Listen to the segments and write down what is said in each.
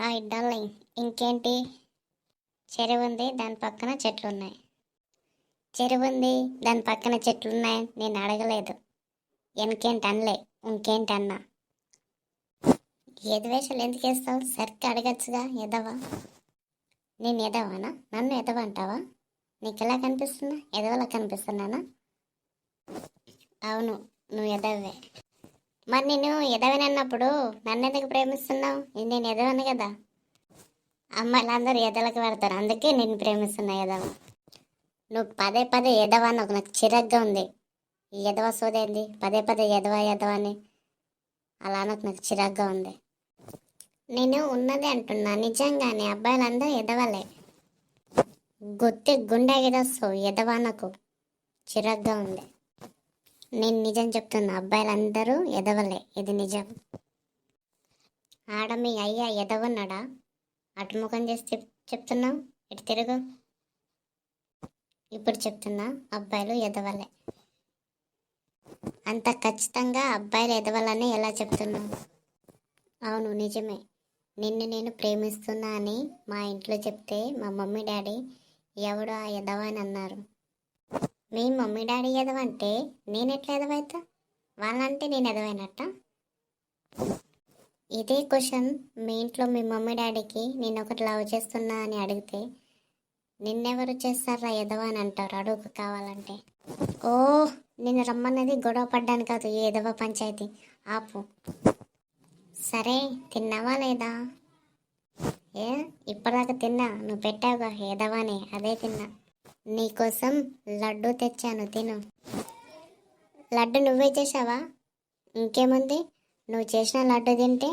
Hi darling. ఇంకేంటి? చెరువు ఉంది దాని పక్కన చెట్లు ఉన్నాయి చెరువు ఉంది దాని పక్కన చెట్లు ఉన్నాయి నేను అడగలేదు. ఎనకేంటి అనలే ఇంకేంటి అన్నా ఏది వేషాలు ఎందుకు వేస్తావు? సరిగ్గా అడగచ్చుగా ఎదవా? నేను ఎదవానా? నన్ను ఎదవంటావా? నీకు ఎలా కనిపిస్తున్నా? ఎదవలా కనిపిస్తున్నానా? అవును నువ్వు ఎదవే. మరి నేను ఎదవని అన్నప్పుడు నన్ను ఎందుకు ప్రేమిస్తున్నావు నేను ఎదవను కదా. అమ్మాయిలందరూ ఎదలకు పెడతారు అందుకే నేను ప్రేమిస్తున్నా ఎదవ. నువ్వు పదే పదే ఎదవ అని ఒక నాకు చిరగ్గా ఉంది. ఈ ఎదవ సోదేంది పదే పదే ఎదవ ఎదవ అని. అలా నాకు నాకు చిరాగ్గా ఉంది. నేను ఉన్నదే అంటున్నా. నిజంగానే అబ్బాయిలందరూ ఎదవలే. గుత్తి గుండె ఎదొస్తావు ఎదవ నాకు. చిరాగ్గా ఉంది. నేను నిజం చెప్తున్నా అబ్బాయిలందరూ ఎదవలే ఇది నిజం. ఆడ మీ అయ్యా ఎదవన్నాడా? అటుముఖం చేసి చెప్ చెప్తున్నావు? ఇటు తిరుగు. ఇప్పుడు చెప్తున్నా అబ్బాయిలు ఎదవలే. అంత ఖచ్చితంగా అబ్బాయిలు ఎదవాలని ఎలా చెప్తున్నావు? అవును నిజమే. నిన్ను నేను ప్రేమిస్తున్నా అని మా ఇంట్లో చెప్తే మా మమ్మీ డాడీ ఎవడు ఆ ఎదవ అని అన్నారు. మీ మమ్మీ డాడీ ఎదవంటే నేను ఎట్లా ఎదవైతా? వాళ్ళంటే నేను ఎదవైనట్ట? ఇదే క్వశ్చన్ మీ ఇంట్లో మీ మమ్మీ డాడీకి నేను ఒకటి లవ్ చేస్తున్నా అని అడిగితే నిన్నెవరు చేస్తారా ఎదవ అని అంటారు అడుగు కావాలంటే. ఓ నేను రమ్మన్నది గొడవ పడ్డాను కాదు ఈ ఎదవ పంచాయతీ. ఆపు. సరే తిన్నావా లేదా? ఏ ఇప్పటిదాకా తిన్నా నువ్వు పెట్టావుగా ఎదవనే అదే తిన్నా. నీకోసం లడ్డు తెచ్చాను తిను. లడ్డు నువ్వే చేసావా ఇంకేముంది? నువ్వు చేసిన లడ్డు తింటే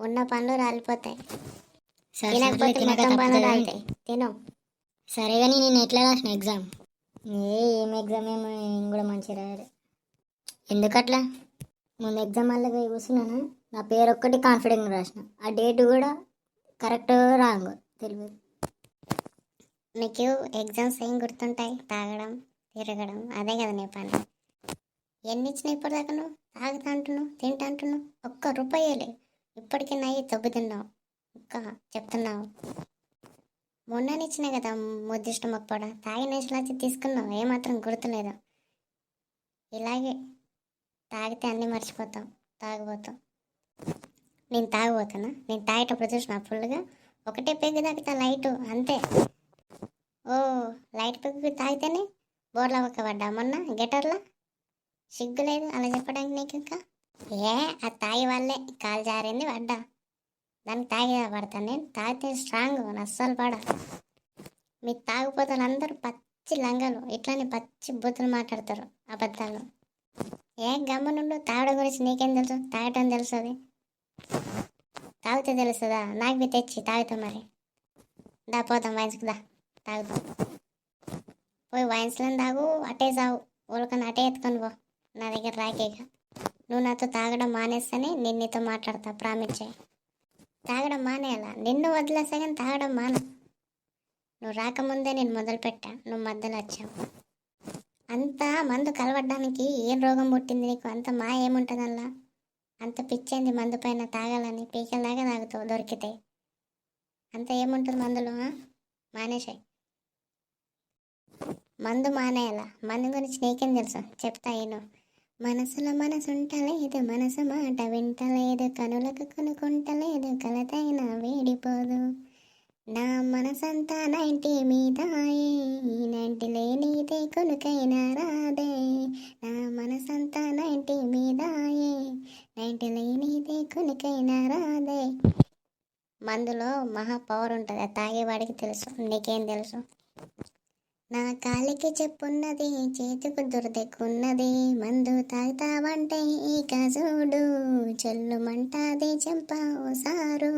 ఉన్న పనులు రాలిపోతాయి. సరే తినకపోతే తినక మొత్తం పనులు తప్పుతుందా? రాలుతాయి తిను. సరే కానీ నేను ఎట్లా రాసిన ఎగ్జామ్? ఏ ఏం ఎగ్జామ్ ఏమో నేను కూడా మంచిగా రాయాలి. ఎందుకట్లా? మొన్న ఎగ్జామ్ వల్ల పోయి కూర్చున్నాను. నా పేరు ఒక్కటి కాన్ఫిడెంట్గా రాసిన. ఆ డేట్ కూడా కరెక్ట్ రాంగ్ తెలియదు నీకు ఎగ్జామ్స్ ఏం గుర్తుంటాయి? తాగడం తిరగడం అదే కదా నీ పని. ఎన్ని ఇచ్చినాయి ఇప్పటిదాకా నువ్వు? తాగుతా అంటున్నావు తింటా అంటున్నావు? ఒక్క రూపాయలే ఇప్పటికీ నయ్యి తగ్గుతున్నావు ఒక్క చెప్తున్నావు. మొన్న కదా ముద్దిష్ట మొక్కపడ తాగిన వచ్చి తీసుకున్నావు. ఏమాత్రం గుర్తులేదు ఇలాగే తాగితే అన్నీ మర్చిపోతాం. తాగిపోతాం నేను తాగిపోతానా నేను తాగేటప్పుడు చూసిన ఫుల్గా. ఒకటే పెగ్గు తాగితే లైట్ అంతే. ఓ లైట్ పెగ్గు తాగితేనే బోర్ల ఒక్క పడ్డా మొన్న గెటర్లా? సిగ్గు లేదు అలా చెప్పడానికి నీకు ఇంకా? ఏ ఆ తాగి వాళ్ళే కాలు జారింది పడ్డా. దానికి తాగి పడతాను నేను. తాగితే స్ట్రాంగ్ అస్సలు పడ. మీ తాగిపోతాను అందరూ పచ్చి లంగలు ఇట్లానే పచ్చి బూతులు మాట్లాడతారు అబద్ధాలు. ఏ గమ్మునుండు తాగడం గురించి నీకేం తెలుసు? తాగటం తెలుస్తుంది తాగితే తెలుస్తుందా? నాకు తెచ్చి తాగుతాం మరి. దా పోతాం వైన్స్కి దా. తాగుతావు. పోయి వైన్స్లో తాగు అటే సావు. ఊళ్ళకన్నా అటే ఎత్తుకొని పో. నా దగ్గర రాకేక నువ్వు నాతో తాగడం మానేస్తేనే నేను నీతో మాట్లాడతా ప్రామిస్ చేయి. తాగడం మానేయాలా? నిన్ను వదిలేసా కానీ తాగడం మాన. నువ్వు రాకముందే నేను మొదలుపెట్టా నువ్వు మధ్యలో వచ్చావు. అంత మందు కలవడానికి ఏం రోగం పుట్టింది నీకు? అంత మా ఏముంటుంది అలా అంత పిచ్చేంది మందు పైన తాగాలని పీకల్లాగా తాగుతావు దొరికితే. అంత ఏముంటుంది మందులో మానేసాయి మందు మానేయాల? మందు గురించి నీకేం తెలుసు? చెప్తా ఏను మనసులో మనసుంటలేదు మనసు మాట వింటలేదు కనులకు కొనుక్కుంటలేదు కలతైనా వేడిపోదు. నా మనసంతా నైంటీ మీదాయే నైంటీ లేనిదే కొనుకైనా రాదే. నా మనసంతా నైంటీ మీదాయే నైంటీ లేనిదే కొనుకైనా రాదే. మందులో మహా పవర్ ఉంటుంది తాగేవాడికి తెలుసు నీకేం తెలుసు? నా కాలికి చెప్పున్నది చేతికి దురదెక్కున్నది మందు తాగుతావంటే ఇక చూడు చెల్లుమంటాది చెంప ఓసారు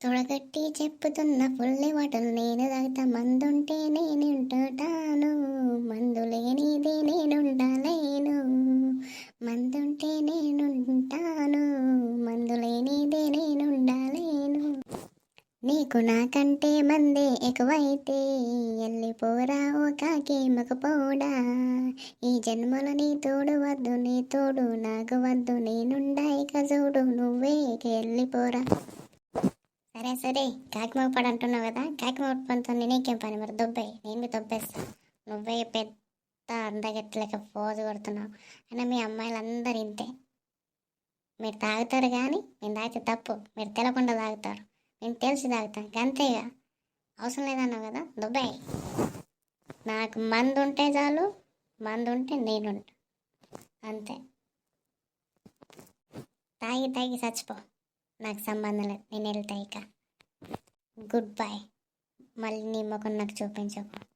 తొడగట్టి చెప్పుతున్న పుల్లి వాటలు నేను తాగుతా మందుంటే నేనుంటాను మందు లేనిది నేనుండలేను మందుంటే నేనుంటాను మందు లేనిదే నేను నీకు నాకంటే మందే ఎక్కువైతే ఎల్లిపోరా ఓ కాకి మగపోడా ఈ జన్మలో నీ తోడు వద్దు నీ తోడు నాకు వద్దు నేనుండాయి ఇక చూడు నువ్వే వెళ్ళిపోరా సరే సరే కాకిమోగ అంటున్నావు కదా కాకిమోగ పనితో నేనేకేం పని మరి? దొబ్బాయి నేను దొబ్బేస్తా. నువ్వే పెద్ద అందగట్లేక పోజు కొడుతున్నావు. అయినా మీ అమ్మాయిలందరూ ఇంతే. మీరు తాగుతారు కానీ నేను తాగితే తప్పు. మీరు తెలకుండా తాగుతారు. నేను తెలిసి తాగుతాను అంతేగా అవసరం లేదన్నావు కదా? దుబాయ్. నాకు మందు ఉంటే చాలు మందు ఉంటే నేనుంటా అంతే. తాగి తాగి చచ్చిపో. నాకు సంబంధం లేదు. నేను వెళ్తా ఇక. గుడ్ బాయ్ మళ్ళీ నీ ముఖం నాకు చూపించకు.